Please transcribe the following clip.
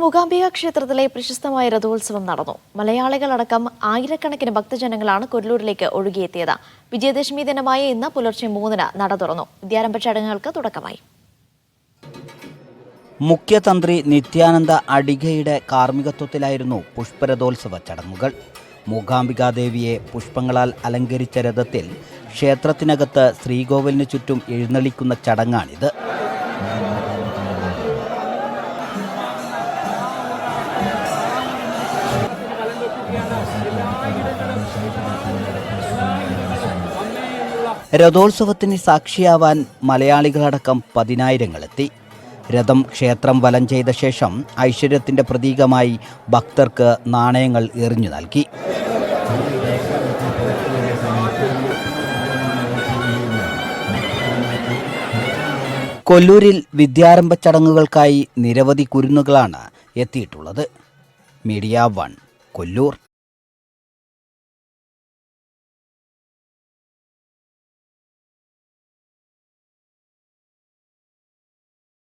മൂകാംബിക ക്ഷേത്രത്തിലെ പ്രശസ്തമായ രഥോത്സവം നടന്നു. മലയാളികളടക്കം ആയിരക്കണക്കിന് ഭക്തജനങ്ങളാണ് കൊല്ലൂരിലേക്ക് ഒഴുകിയെത്തിയത്. വിജയദശമി ദിനമായ ഇന്ന് പുലർച്ചെ മൂന്നിന് നട തുറന്നു. വിദ്യാരംഭ ചടങ്ങുകൾക്ക് തുടക്കമായി. മുഖ്യതന്ത്രി നിത്യാനന്ദ അടികയുടെ കാർമ്മികത്വത്തിലായിരുന്നു പുഷ്പരഥോത്സവ ചടങ്ങുകൾ. മൂകാംബികാദേവിയെ പുഷ്പങ്ങളാൽ അലങ്കരിച്ച രഥത്തിൽ ക്ഷേത്രത്തിനകത്ത് ശ്രീകോവിലിന് ചുറ്റും എഴുന്നള്ളിക്കുന്ന ചടങ്ങാണിത്. രഥോത്സവത്തിന് സാക്ഷിയാവാൻ മലയാളികളടക്കം പതിനായിരങ്ങളെത്തി. രഥം ക്ഷേത്രം വലം ചെയ്ത ശേഷം ഐശ്വര്യത്തിന്റെ പ്രതീകമായി ഭക്തർക്ക് നാണയങ്ങൾ എറിഞ്ഞു നൽകി. കൊല്ലൂരിൽ വിദ്യാരംഭ ചടങ്ങുകൾക്കായി നിരവധി കുരുന്നുകളാണ് എത്തിയിട്ടുള്ളത്. Media one Kollur.